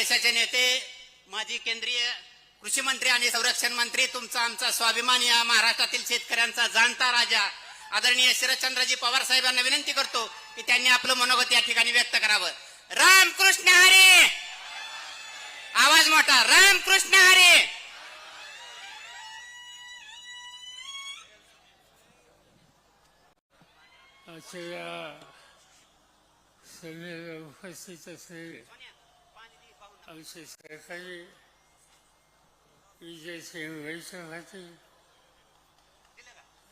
देशाचे नेते माजी केंद्रीय कृषी मंत्री आणि संरक्षण मंत्री तुमचा आमचा स्वाभिमान या महाराष्ट्रातील शेतकऱ्यांचा जाणता राजा आदरणीय शरदचंद्रजी पवार साहेबांना विनंती करतो की त्यांनी आपलं मनोगत या ठिकाणी व्यक्त करावं. रामकृष्ण हरे! आवाज मोठा रामकृष्ण हरे! आजच्या उपस्थित असलेले आमचे सहकारी विजयसिंह वैष्णव होते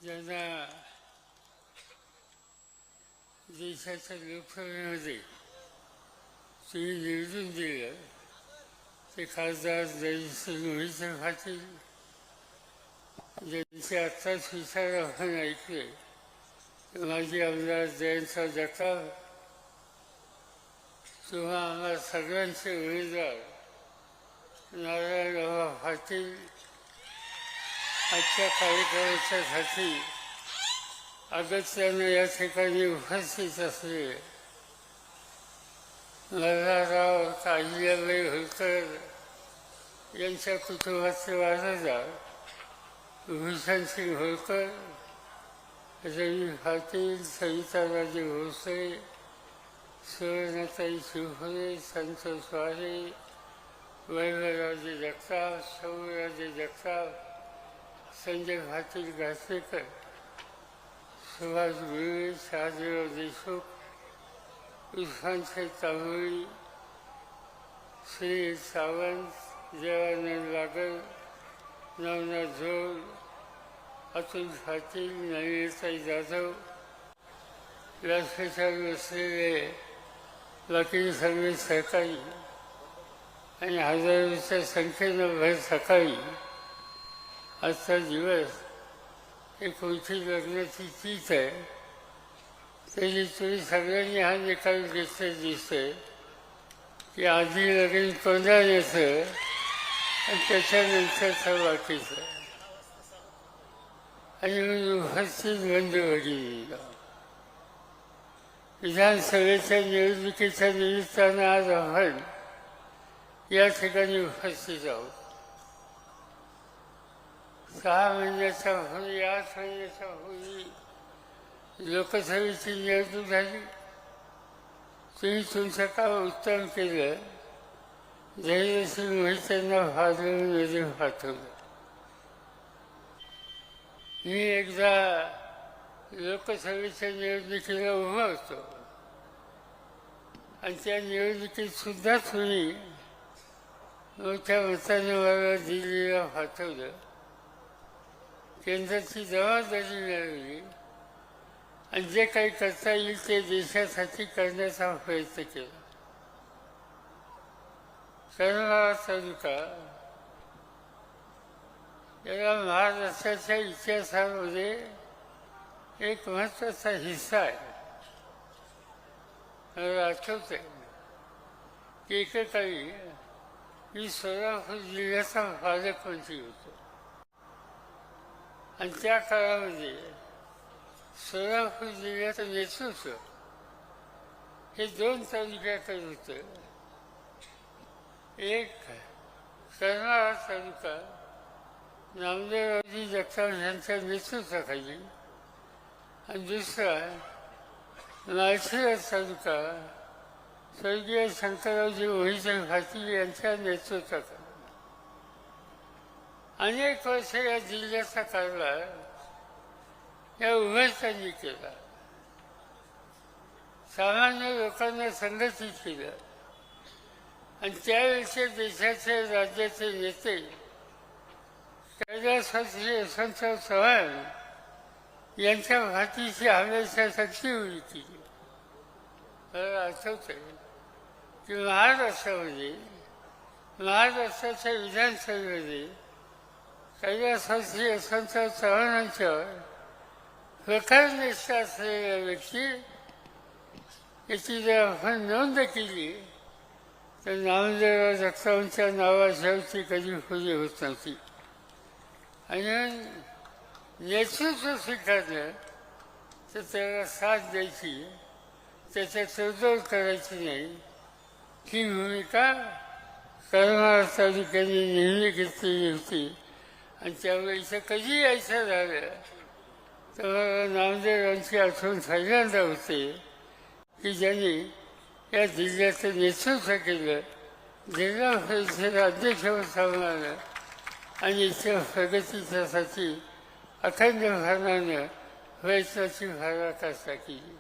ज्यांना देशाच्या लोकसभेमध्ये तुम्ही निवडून दिलं ते खासदार जयसिंह वैष्णव पाटील ज्यांचे आत्ताच विचार आपण ऐकले माजी आमदार जयंतराव जगताप किंवा आम्हा सगळ्यांचे उमेदवार नारायणराव पाटील आजच्या कार्यक्रमाच्यासाठी अगत्यानं या ठिकाणी उपस्थित असले. मल्हारराव काजियाबाई होळकर यांच्या कुटुंबाचे वारसदार भूषणसिंग होळकर रवी पाटील सविताराजे भोसले सुवर्णताई शिवफुले संत वारे वैभवराजे जगताप शौराजे जगताप संजय पाटील घासेकर सुभाष गुरुवे शहाजीराव देशमुख इरफान तांबोळी श्री सावंत देवानंद लागल नवनाथ झोल अतुल पाटील नवीनताई जाधव व्यासपीठावर बसलेले बाकी सगळी सकाळी. आणि हजारोच्या संख्येनं भर सकाळी. आजचा दिवस हे कोणती लग्नाची तीच आहे. त्याची तुम्ही सगळ्यांनी हा निकाल घेतला दिसतोय की आधी लग्न कोंडाण्याचं आणि त्याच्यानंतरचं बाकीचं. आणि मी उपस्थित बंद भगिनीला विधानसभेच्या निवडणुकीच्या निमित्तानं आज आपण या ठिकाणी उपस्थित आहोत. सहा महिन्याच्या पूर्वी आठ महिन्याच्या पूर्वी लोकसभेची निवडणूक झाली. तुम्ही तुमचं काम उत्तम केलं. धैर्यसिंह मोहित्यांना फादरमध्ये पाठवलं. मी एकदा लोकसभेच्या निवडणुकीला उभा होतो. आणि त्या निवडणुकीत सुद्धा तुम्ही मोठ्या मताने मला दिल्लीला पाठवलं. केंद्राची जबाबदारी मिळवली आणि जे काही करता येईल ते देशासाठी करण्याचा प्रयत्न केला. कर्नाळा तालुका. याला महाराष्ट्राच्या इतिहासामध्ये एक महत्त्वाचा हिस्सा आहे. आठवत आहे की एकेकाळी मी सोलापूर जिल्ह्याचा पालकमंत्री होतो. आणि त्या काळामध्ये सोलापूर जिल्ह्याचं नेतृत्व हे दोन तालुक्याकडे होतं. एक कर्नाळा तालुका नामदेवरावजी जगताप यांच्या नेतृत्वाखाली आणि दुसरा माळशिरस तालुका स्वर्गीय शंकररावजी मोहिते पाटील यांच्या नेतृत्वाखाली. अनेक वर्ष या जिल्ह्याचा कारभार या उमेदवारांनी केला. सामान्य लोकांना संघटित केलं. आणि त्यावेळेचे देशाचे राज्याचे नेते कैलासवासी यशवंतराव चव्हाण यांच्या भातीची हमेशा सक्षी उभी मला आठवत की महाराष्ट्रामध्ये महाराष्ट्राच्या विधानसभेमध्ये कैलासाची असंत चव्हाणांच्यावर प्रखरनिष्ठ असलेल्या व्यक्ती याची जर आपण नोंद केली तर नामदेवराव जगतावांच्या नावाशिवायची कधी खोली होत नव्हती आणि नेतृत्व स्वीकारलं तर त्याला साथ द्यायची त्याच्या तडजोड करायची नाही. ही भूमिका करणार तालुक्याने नेहमी घेतलेली होती आणि त्यावेळेचं इथं कधी यायचं झालं? तर मला नामदेवांची आठवण पहिल्यांदा होते की ज्यांनी या जिल्ह्याचं नेतृत्व केलं. जिल्हा परिषद अध्यक्षपद सांभाळलं आणि इतर प्रगतीच्यासाठी अखंड भावनानं प्रयत्नाची पराकाष्ठा केली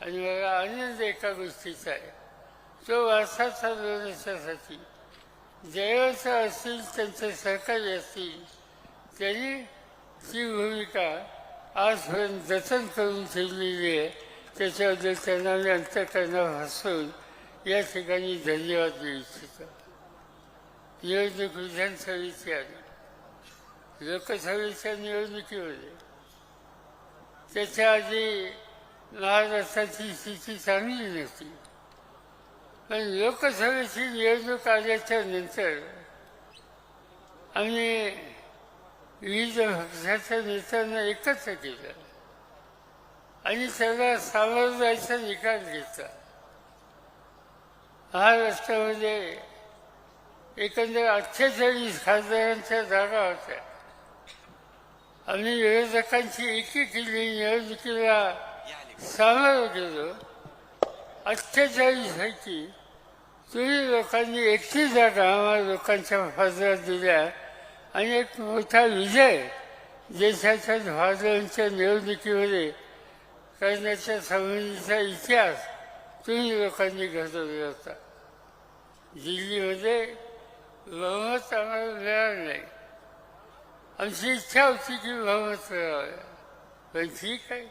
आणि मला आनंद एका गोष्टीचा आहे. तो वारसा चालवण्यासाठी जयाचं असतील त्यांचे सहकार्य असतील त्यांनी ती भूमिका आजपर्यंत जतन करून ठेवलेली आहे त्याच्याबद्दल त्यांना मी अंतकरणापासून या ठिकाणी धन्यवाद देऊ इच्छितो. निवडणूक विधानसभेची आली लोकसभेच्या निवडणुकीमध्ये. त्याच्या आधी महाराष्ट्राची स्थिती चांगली नव्हती. पण लोकसभेची निवडणूक आल्याच्यानंतर आम्ही विविध पक्षाच्या नेत्यांना एकत्र केलं. आणि त्याला सामोर जायचा निकाल घेतला. महाराष्ट्रामध्ये एकंदर अठ्ठेचाळीस खासदारांच्या जागा होत्या. आम्ही विरोधकांची एकी केली निवडणुकीला सामोरं गेलो. अठ्ठेचाळीस पैकी तुम्ही लोकांनी एकटी जागा आम्हाला लोकांच्या पदरात दिल्या. आणि एक मोठा विजय देशाच्या भाजपांच्या निवडणुकीमध्ये करण्याच्या संबंधीचा इतिहास तुम्ही लोकांनी घडवला होता. दिल्लीमध्ये बहुमत आम्हाला मिळालं नाही. आमची इच्छा होती की भावच पण ठीक आहे.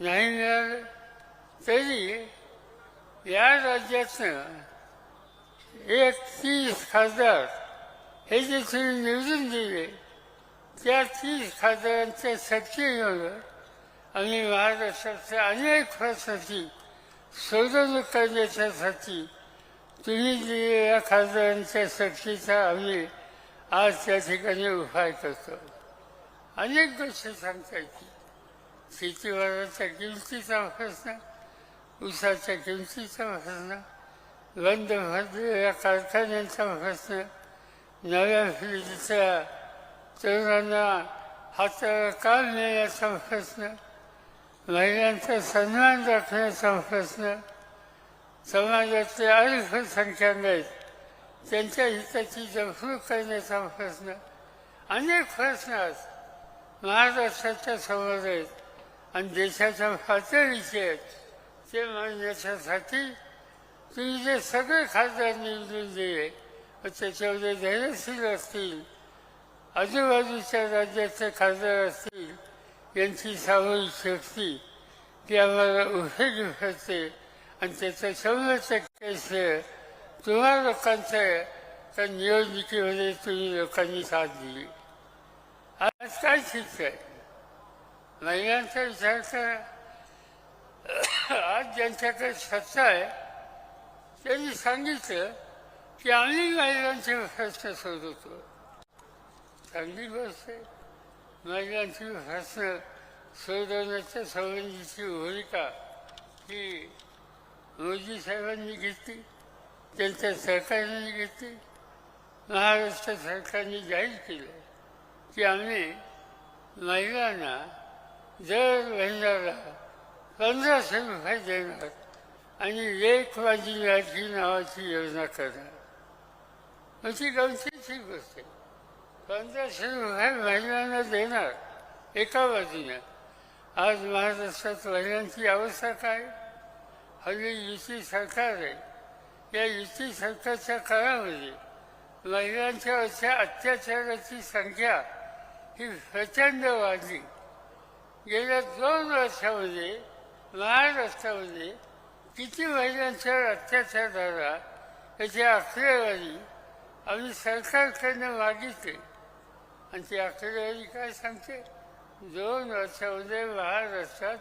नाही मिळालं तरी या राज्यातनं एक तीस खासदार हे जे तुम्ही निवडून दिले त्या तीस खासदारांच्या सक्तीमुळं आम्ही महाराष्ट्राच्या अनेक प्रश्नाची सोडवणूक करण्याच्यासाठी तुम्ही दिलेल्या खासदारांच्या सक्तीचा आम्ही आज त्या ठिकाणी उपाय करतो अनेक गोष्टी सांगता येतील शेतीमालाच्या किमतीचा प्रश्न ऊसाच्या किमतीचा प्रश्न बंद भरलेल्या कारखान्यांचा प्रश्न नव्या पिढीच्या तरुणांना हाताला काम नेण्याचा प्रश्न महिलांचा सन्मान राखण्याचा प्रश्न समाजातले अल्पसंख्याक आहेत. त्यांच्या हिताची जपणूक करण्याचा प्रश्न अनेक प्रश्न आज महाराष्ट्राच्या समोर आहेत आणि देशाच्या पातळीचे आहेत ते मांडण्याच्यासाठी तुम्ही जे सगळे खासदार निवडून दिले व त्याच्यामध्ये धैर्यशील असतील आजूबाजूच्या राज्याचे खासदार असतील यांची सामूहिक शक्ती ती आम्हाला उपयोगी पडते आणि त्याचं शंभर टक्के श्रेय तुम्हा लोकांचं आहे तर निवडणुकीमध्ये तुम्ही लोकांनी साथ दिली. आज काय शिकत आहे? महिलांचा विचार करा. आज ज्यांच्याकडे सत्ता आहे त्यांनी सांगितलं की आम्ही महिलांचे प्रश्न सोडवतो. चांगली गोष्ट आहे महिलांची प्रश्न सोडवण्याच्या संबंधीची भूमिका ही मोदी साहेबांनी घेतली. त्यांच्या सरकारने घेतली. महाराष्ट्र सरकारने जाहीर केलं की आम्ही महिलांना दर महिन्याला पंधराशे रुपये देणार आणि एक माझी लाडकी नावाची योजना करणार. अशी गमतीची गोष्ट आहे. पंधराशे रुपये महिलांना देणार एका बाजूने आज महाराष्ट्रात महिलांची अवस्था काय? हल्ली युती सरकार आहे. या युती सरकारच्या काळामध्ये महिलांच्यावरच्या अत्याचाराची संख्या ही प्रचंड वाढली. गेल्या दोन वर्षामध्ये महाराष्ट्रामध्ये किती महिलांच्यावर अत्याचार झाला याची आकडेवारी आम्ही सरकारकडनं मागितले. आणि ती आकडेवारी काय सांगते? दोन वर्षामध्ये महाराष्ट्रात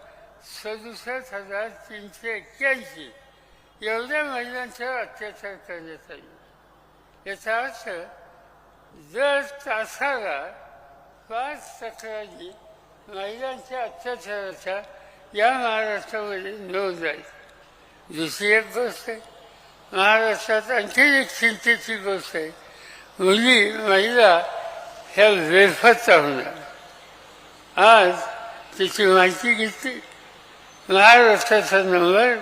सदुसष्ट हजार तीनशे एक्क्याऐंशी. एवढ्या महिलांच्यावर अत्याचार करण्यात आले याचा अर्थ दर तासाला पाच तक्रारी महिलांच्या अत्याचाराच्या या महाराष्ट्रामध्ये नोंद आहे दुसरी एक गोष्ट आहे महाराष्ट्रात आणखी एक चिंतेची गोष्ट आहे. मुली महिला ह्या वेफत होणार. आज तिची माहिती घेतली. महाराष्ट्राचा नंबर.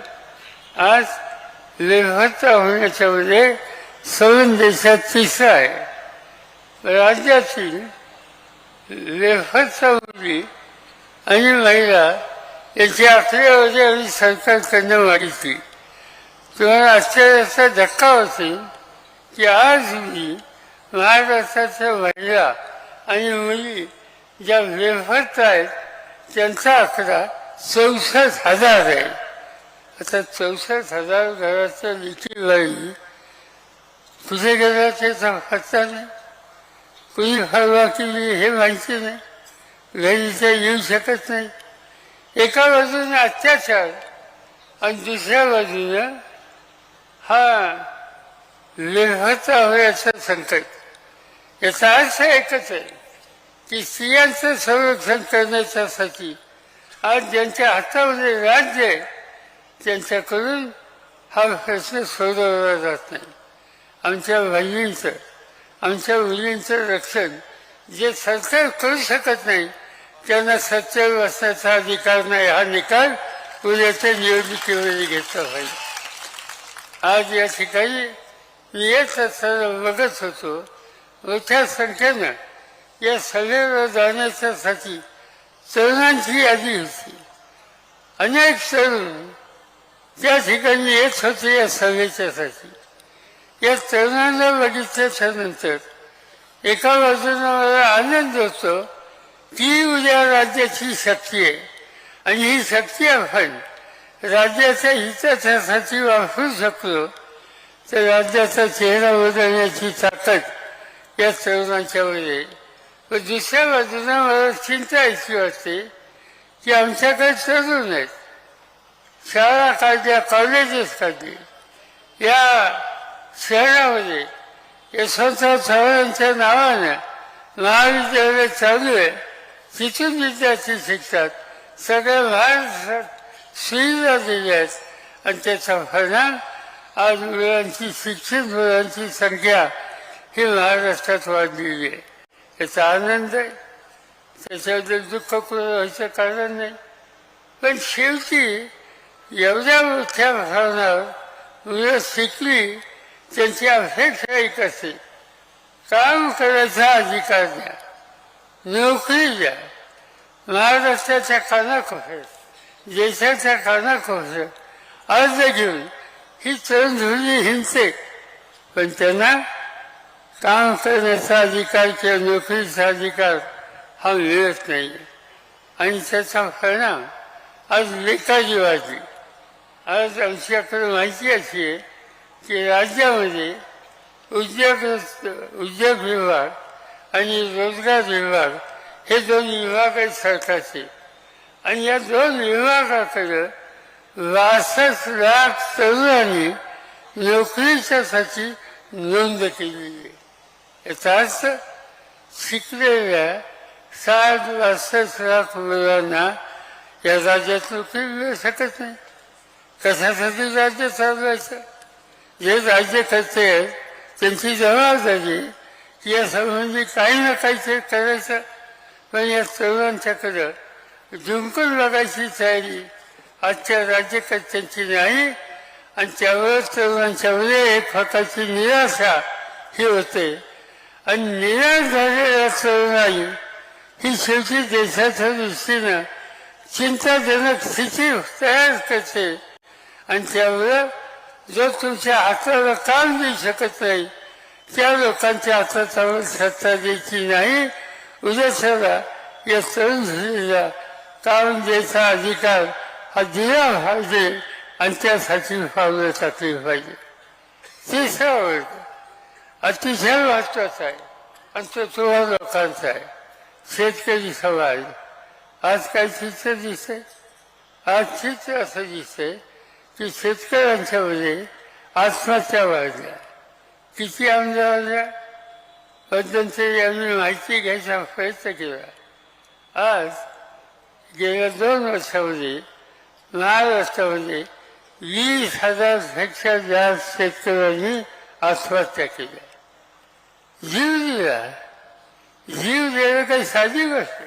आज वेफता होण्याच्या मध्ये सवन देशात तिसरा आहे. राज्यातील वेफतचा मुली आणि महिला याची आकडेवारी आम्ही सरकारकडनं मागितली तुम्हाला आश्चर्याचा धक्का होते की आज मी महाराष्ट्राच्या महिला आणि मुली ज्या बेफत आहेत त्यांचा आकडा चौसष्ट हजार आहे. आता चौसष्ट हजार घराच्या लिखी बाई कुठे गेला ते सांगता नाही. कुणी हलवा केली हे माहिती नाही. घरी ते येऊ शकत नाही. एका बाजूने अत्याचार आणि दुसऱ्या बाजूनं हा लेखता होण्याचं संकट याचा अर्थ एकच आहे की स्त्रियांचं संरक्षण करण्याच्यासाठी आज ज्यांच्या हातामध्ये राज्य आहे त्यांच्याकडून हा प्रश्न सोडवला जात नाही. आमच्या बहिणींचं आमच्या मुलींचं रक्षण जे सरकार करू शकत नाही त्यांना सत्य बसण्याचा अधिकार नाही. हा निकाल उद्याच्या निवडणुकीमध्ये घेतला पाहिजे. आज या ठिकाणी मी येत असताना बघत होतो मोठ्या संख्येनं या सभेला जाण्याच्यासाठी तरुणांची यादी होती. अनेक तरुण त्या ठिकाणी येत होते या सभेच्यासाठी या तरुणांना बघितल्याच्या नंतर एका बाजूने मला आनंद होतो. की उद्या राज्याची शक्ती आहे. आणि ही शक्ती आपण राज्याच्या हितासाठी वापरू शकलो तर राज्याचा चेहरा बदलण्याची ताकद या तरुणांच्यामध्ये व दुसऱ्या बाजूने मला चिंता अशी वाटते की आमच्याकडे तरुण आहेत शाळा काढल्या कॉलेजेस काढली या शहरामध्ये यशवंतराव चव्हाणांच्या नावानं महाविद्यालय चालू आहे. तिथून विद्यार्थी शिकतात. सगळ्या महाराष्ट्रात सुविधा दिल्या आहेत. आणि त्याचा परिणाम आज मुलांची शिक्षित मुलांची संख्या ही महाराष्ट्रात वाढलेली आहे. याचा आनंद आहे. त्याच्याबद्दल दुःख कुठं व्हायचं कारण नाही. पण शेवटी एवढ्या मोठ्या प्रमाणावर मुलं शिकली त्यांची अपेक्षा एक असते काम करायचा अधिकार द्या नोकरी द्या. महाराष्ट्राच्या कानाकोपऱ्यात देशाच्या कानाकोपऱ्यात अर्ज घेऊन ही तरुणधुरी हिंडते. पण त्यांना काम करण्याचा अधिकार किंवा नोकरीचा अधिकार हा मिळत नाही. आणि त्याचा परिणाम आज बेकाजी वाढली आज आमच्याकडे माहिती अशी आहे की राज्यामध्ये उद्योग उद्योग विभाग आणि रोजगार विभाग हे दोन विभाग आहेत सरकारचे. आणि या दोन विभागाकडं बासष्ट लाख तरुणांनी नोकरीच्यासाठी नोंद केलेली आहे. याचा अर्थ शिकलेल्या साठ बासष्ट लाख मुलांना या राज्यात नोकरी मिळू शकत नाही. कशासाठी राज्य चालवायचं जे राज्य करते त्यांची जबाबदारी या संबंधी काही ना काहीतरी करायचं. पण या तरुणांच्याकडं जिंकून बघायची तयारी आजच्या राज्यकर्त्यांची नाही आणि त्यावर तरुणांच्यामध्ये एक प्रकारची निराशा ही होते. आणि निराश झालेल्या तरुणाई ही शेवटी देशाच्या दृष्टीनं चिंताजनक स्थिती तयार करते. आणि त्यामुळं जो तुमच्या हाताला काम देऊ शकत नाही त्या लोकांच्या हातात सत्ता द्यायची नाही. उद्याच्याला या तरुण झालेला काम द्यायचा अधिकार हा दिला पाहिजे आणि त्यासाठी पावलं टाकली पाहिजे. तिसरा वर्ग अतिशय महत्त्वाचा आहे आणि तो तुम्हा लोकांचा आहे. शेतकरी समाज आज काय चित्र दिसतंय? आज चित्र असं दिसतंय की शेतकऱ्यांच्यामध्ये आत्महत्या वाढल्या किती आमदार वाढल्या मध्यंतरी आम्ही माहिती घ्यायचा प्रयत्न केला. आज गेल्या दोन वर्षामध्ये महाराष्ट्रामध्ये वीस हजारपेक्षा जास्त शेतकऱ्यांनी आत्महत्या केल्या जीव दिला. जीव देणं काही साधी गोष्ट.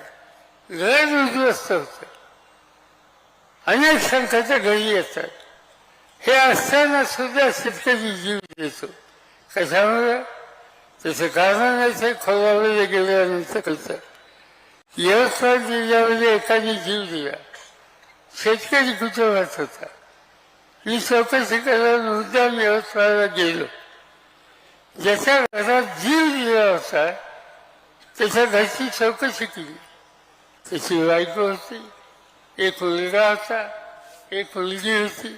घर उद्ध्वस्त होतं. अनेक संकट घरी येतात. हे असताना सुद्धा शेतकरी जीव देतो. कशामुळे? त्याचं कारण नाही ते गेल्यानंतर कळतं. यवतमाळ जिल्ह्यामध्ये एकाने जीव दिला. शेतकरी कुटुंबात होता. ही चौकशी करायला मुद्दाम यवतमाळला गेलो. ज्याच्या घरात जीव दिला होता त्याच्या घरची चौकशी केली. त्याची बायको होती एक मुलगा होता एक मुलगी होती.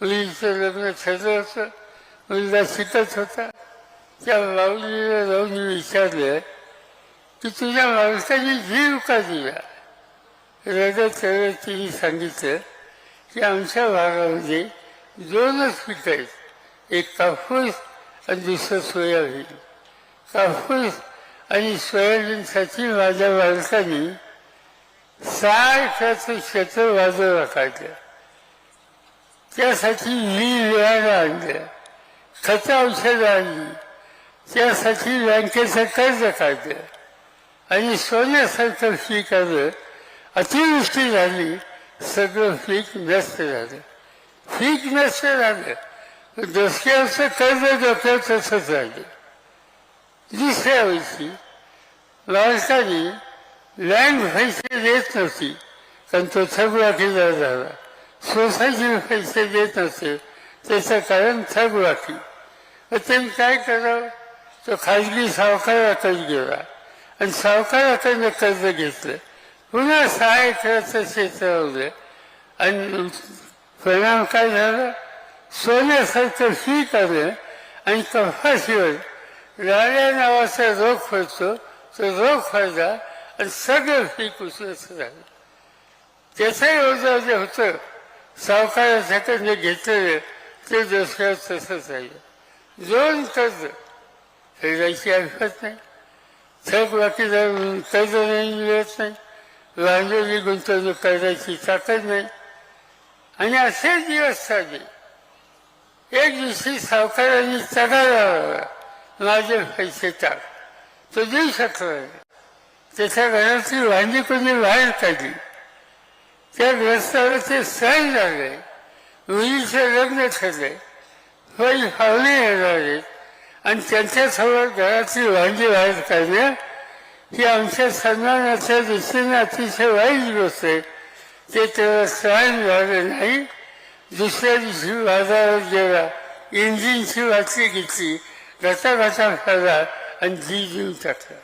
मुलीचं लग्न ठरलं होतं मुलगा शिकत होता त्या माऊलीला जाऊन मी विचारलं की तुझ्या माणसाने जीव का दिला रडत रडत तिने सांगितलं की आमच्या भागामध्ये दोनच पिकं आहेत एक कापूस आणि दुसरं सोयाबीन कापूस आणि सोयाबीनसाठी माझ्या मालकाने सहा क्षेत्र बाजूला काढलं त्यासाठी मी विहार आणलं खतं औषधं आणली त्यासाठी बँकेचं कर्ज काढलं. आणि सोन्यासारखं पीक आलं. अतिवृष्टी झाली. सगळं पीक नष्ट झालं. पीक नष्ट झालं. दसऱ्याचं कर्ज डोक्यात तसंच राहिलं दुसऱ्या वर्षी मालकाने लँड पैसे देत नव्हती. कारण तो थकबाकीदार झाला. सोसायटी पैसे देत नव्हते त्याचं कारण थकबाकी मग त्यांनी काय करावं तो खाजगी सावकाराकडे गेला. आणि सावकाराकडनं कर्ज घेतलं. पुन्हा सहा एकराचं क्षेत्र लावलं आणि परिणाम काय झाला? सोन्यासारखं फी आलं. आणि कपाशीवर राण्या नावाचा रोग फरतो तो रोग फरला आणि सगळं फी उसळत झालं. त्याचाही ओझा जे होतं सावकाराच्याकडनं घेतलेलं ते दुसऱ्या तसंच राहिलं दोन कर्ज फेडायची ऐकत नाही थक बाकीदार म्हणून कर्ज नाही मिळत नाही भांडवली गुंतवणूक करायची ताकद नाही आणि असे दिवस चालले एक दिवशी सावकारांनी तगार लावला माझे पैसे टाक तो देऊ शकला त्याच्या घरातली भांडी कोणी बाहेर काढली त्या ग्रस्ताला ते सण झाले. मुलीचे लग्न ठरले काही हवणे येणार. आहेत आणि त्यांच्यासमोर घरातली भांडी बाहेर काढणं ही आमच्या सन्मानाच्या दृष्टीने अतिशय वाईट गोष्ट आहे. ते तेव्हा सहन झालं नाही. दुसऱ्या दिवशी बाजारात गेला. इंजिनची वाटली घेतली. घटा घटा खाला आणि जी जीव टाकला.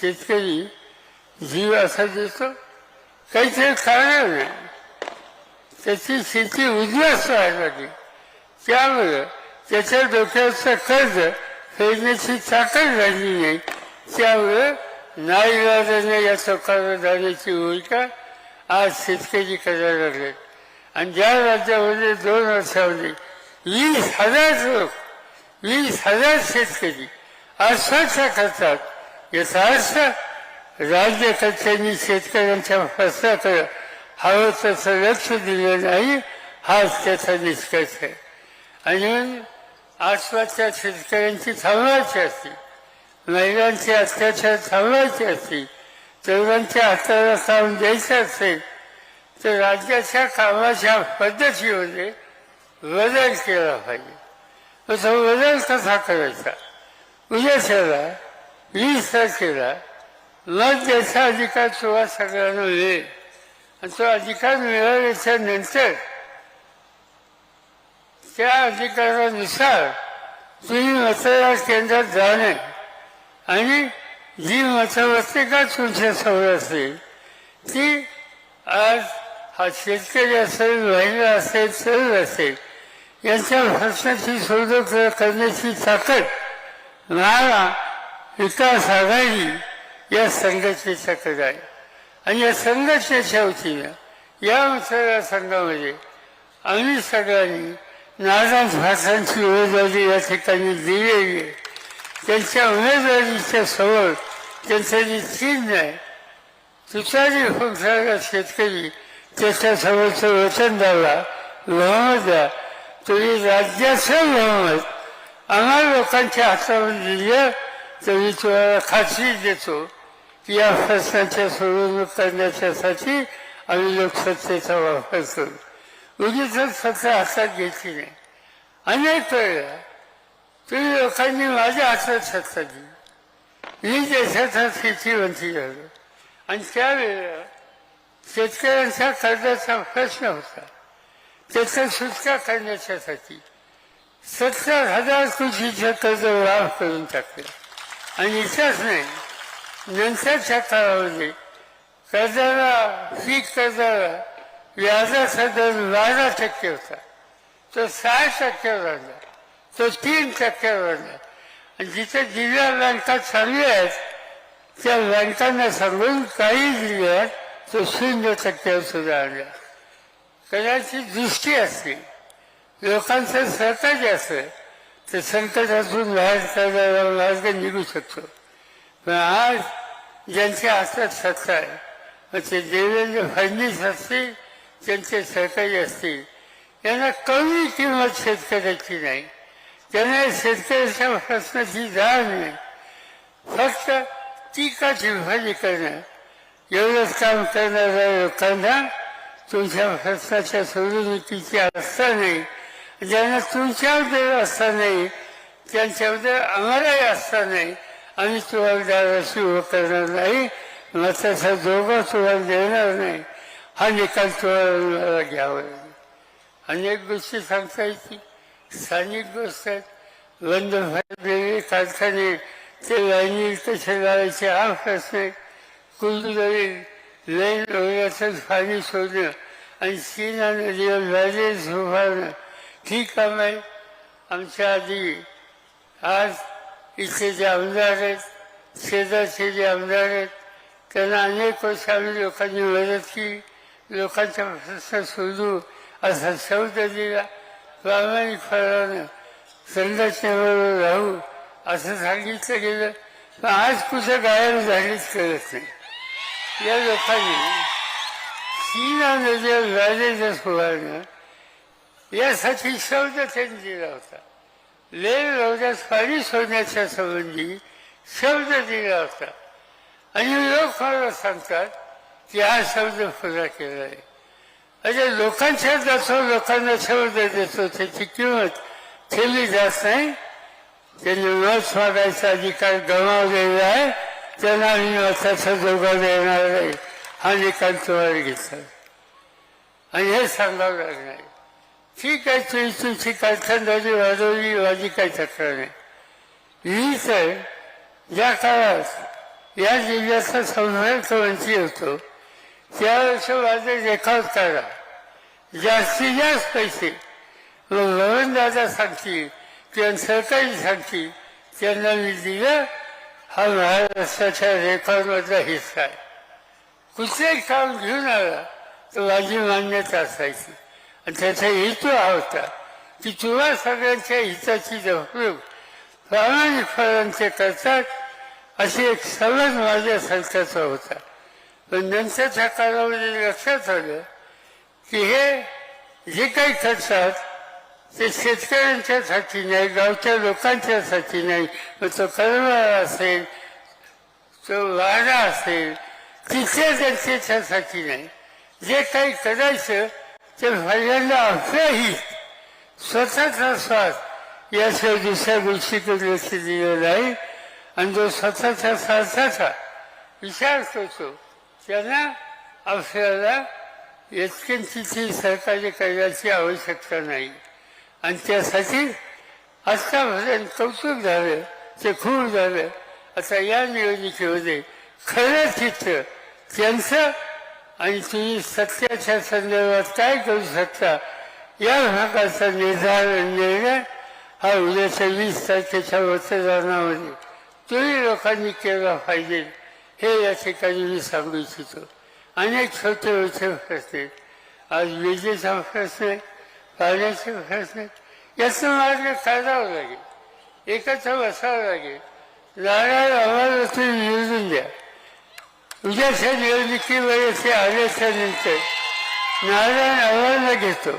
शेतकरी जीव असा देतो. काहीतरी कारण नाही त्याची शेती उद्ध्वस्त व्हायला लागली त्यामुळं त्याच्या डोक्याचं कर्ज फेडण्याची ताकद झाली नाही. त्यामुळं नाईलाजाने या चौकावर जाण्याची भूमिका आज शेतकरी करायला लागले. आणि ज्या राज्यामध्ये दोन वर्षामध्ये वीस हजार लोक वीस हजार शेतकरी आत्महत्या करतात याचा अर्थ राज्यकर्त्यांनी शेतकऱ्यांच्या प्रश्नाकडे हवं तसं लक्ष दिलं नाही हाच त्याचा निष्कर्ष आहे. आणि आसपासच्या शेतकऱ्यांची थांबवायची असते महिलांचे अत्याचार थांबवायचे असतील तरुणांच्या हाताला काम द्यायचं असेल तर राज्याच्या कामाच्या पद्धतीमध्ये बदल केला पाहिजे. तो बदल कसा करायचा? उद्याच्याला वीस तारखेला मग त्याचा अधिकार तुम्हा सगळ्यांना मिळेल. आणि तो अधिकार मिळाल्याच्या नंतर त्या अधिकारानुसार तुम्ही मतदार केंद्रात जाणे. आणि जी मतपत्रिका तुमच्यासमोर असेल ती आज हा शेतकरी असेल महिला असेल तरुण असेल यांच्या प्रश्नाची शोध करण्याची ताकद मला विकास आघाडी या संघटनेच्याकडे आहे. आणि या संघटनेच्या वतीनं या मतदारसंघामध्ये आम्ही सगळ्यांनी नाराज भाषांची उमेदवारी या ठिकाणी दिलेली आहे. त्यांच्या उमेदवारीच्या समोर त्यांचं जे चिन्ह आहे तुतारी होणारा शेतकरी त्याच्यासमोरचं वचनदारला बहुमत द्या तुम्ही राज्याचं बहुमत आम्हाला लोकांच्या हातामध्ये दिलं. तर खाशी खात्री देतो की या प्रश्नाच्या सोडवणूक करण्याच्यासाठी आम्ही लोकसत्तेचा वापर करू उगीच सत्ता हातात घेतली नाही अनेक वेळेला तुम्ही लोकांनी माझ्या हातात सत्ता दिली मी देशाचा स्थितीवंती झालो आणि त्यावेळेला शेतकऱ्यांचा कर्जाचा प्रश्न होता त्याचा सुटका करण्याच्यासाठी सत्तर हजार कोटीचं कर्ज लाभ करून टाकलं आणि इथंच नाही. नंतरच्या काळामध्ये कर्जाला पीक कर्जाला व्याजाचा दर बारा टक्के होता. तो सहा टक्क्यावर आणला तो तीन टक्क्यावर आणला आणि जिथे जिल्हा बँका चालू आहेत त्या बँकांना सांगून काही जिल्ह्यात तो शून्य टक्क्यावर सुद्धा आणला कदाचित दृष्टी असते लोकांचं सहकार्य असतं तर संकट असून व्याज मार्ग निघू शकतो. पण आज ज्यांच्या हातात सत्ता आहे मग ते देवेंद्र फडणवीस असतील त्यांचे सहकारी असतील यांना कमी किंमत शेतकऱ्याची नाही. त्यांना शेतकऱ्याच्या प्रश्नाची जाण नाही. फक्त टीकाची टिप्पणी करणं एवढंच काम करणाऱ्या लोकांना तुमच्या प्रश्नाच्या सोडवणुकीची अवस्था नाही. ज्यांना तुमच्याबद्दल असता नाही त्यांच्याबद्दल आम्हालाही असता नाही. आम्ही तुम्हाला दाराशी उभं करणार नाही मताचा दोघं तुम्हाला देणार नाही. हा निकाल तुम्हाला घ्यावा अनेक गोष्टी सांगता येतील. स्थानिक गोष्ट आहेत. बंद झालेले कारखाने ते लाईनी कसे लावायचे हा प्रश्न आहे. कुलदरी लाईन रोगाचं पाणी सोडणं आणि सीना नदीवर बॅरेज उभारणं ही काम आहे आमच्या आधी आज इथे जे आमदार आहेत शेजारचे जे आमदार आहेत त्यांना अनेक वर्ष आम्ही लोकांनी मदत केली. लोकांचा प्रश्न शोधू असा शब्द दिला प्रामाणिकपणानं संघटनेबरोबर राहू असं सांगितलं गेलं. पण आज कुठं गायब झालीच कळत नाही. या लोकांनी सीना नदीवर बॅरेज उभारणं यासाठी शब्द त्यांनी दिला होता लेल रोजात पाणी सोडण्याच्या संबंधी शब्द दिला होता आणि लोक मला सांगतात की हा शब्द पुरा केला आहे. अरे लोकांच्या जातो लोकांना शब्द देतो त्याची किंमत ठेवली जात नाही. त्यांनी मत मागायचा अधिकार गमावलेला आहे. त्यांना आम्ही मताचा जोगा देणार नाही. हा निकाल तुम्हाला घेतला आणि हे सांगावं लागणार ठीक आहे तुम्ही तुमची कारखानदारी वाढवली वाजी काही तक्रार नाही. मी तर ज्या काळात या जिल्ह्याचा संपर्क मंत्री होतो त्यावेळेस माझे रेकॉर्ड करा. जास्तीत जास्त पैसे. मग दादा सांगतील किंवा सरकारी सांगतील त्यांना मी दिलं. हा महाराष्ट्राच्या रेकॉर्डमधला हिस्सा आहे. कुठलंही काम घेऊन आला तर माझी मान्यता असायची. आणि त्याचा हेतू हा होता. की तुम्हा सगळ्यांच्या हिताची उपयोग प्रामाणिक फळांचे करतात अशी एक समज माझ्या सरकारचा होता. पण नंतरच्या काळामध्ये लक्षात आलं की हे जे काही करतात ते शेतकऱ्यांच्यासाठी नाही गावच्या लोकांच्यासाठी नाही. मग तो कर्मळा असेल तो वाडा असेल तिथे जनतेच्यासाठी नाही. जे काही करायचं ते पहिल्यांदा आपल्याही स्वतःचा श्वास याशिवाय दुसऱ्या गोष्टीकडे लक्ष दिलं नाही. आणि जो स्वतःच्या स्वार्थाचा विचार करतो. त्यांना आपल्याला इतक्यांची सहकार्य करण्याची आवश्यकता नाही. आणि त्यासाठी आत्तापर्यंत कौतुक झालं ते खूप झालं. आता या निवडणुकीमध्ये खरं चित्र त्यांचं आणि तुम्ही सत्याच्या संदर्भात काय करू शकता? या भागाचा निर्धार निर्णय हा उद्याच्या वीस तारखेच्या मतदानामध्ये तुम्ही लोकांनी केला पाहिजे हे या ठिकाणी मी सांगू इच्छितो. अनेक छोटे मोठे प्रश्न आहेत. आज विजेचा प्रश्न आहे पाण्याचे प्रश्न आहेत याचं मार्ग काढावं लागेल. एकत्र बसावं लागेल. नारायण आम्हाला तुम्ही निवडून द्या. उद्याच्या निवडणुकीमध्ये ते नारायण आव्हानं घेतो.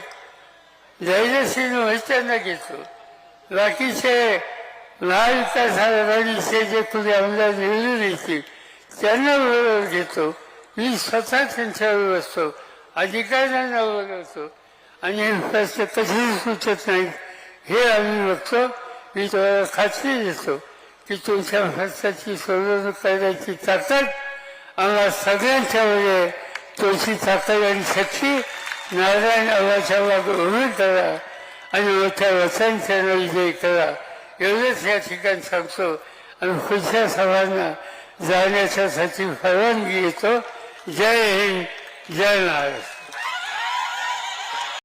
धैर्यशील वचन घेतो. बाकीचे महाविकास आघाडीचे जे कुणी आमदार निवडून येतील त्यांना बरोबर घेतो. मी स्वतः त्यांच्यावर बसतो. अधिकाऱ्यांना बघतो. आणि हे प्रश्न कधीही सुचत नाही हे आम्ही बघतो. मी तुम्हाला खात्री देतो की तुमच्या प्रश्नाची सोडवणूक करण्याची ताकद आम्हाला सगळ्यांच्या सगळ्यांच्यामध्ये तुळशी ताकद आणि शक्ती नारायण आवाच्या मागे उभी करा आणि मोठ्या वचनच्या विजय करा. एवढंच या ठिकाणी सांगतो. आणि पुढच्या सभांना जाण्याच्यासाठी परवानगी येतो जय हिंद जय महाराष्ट्र.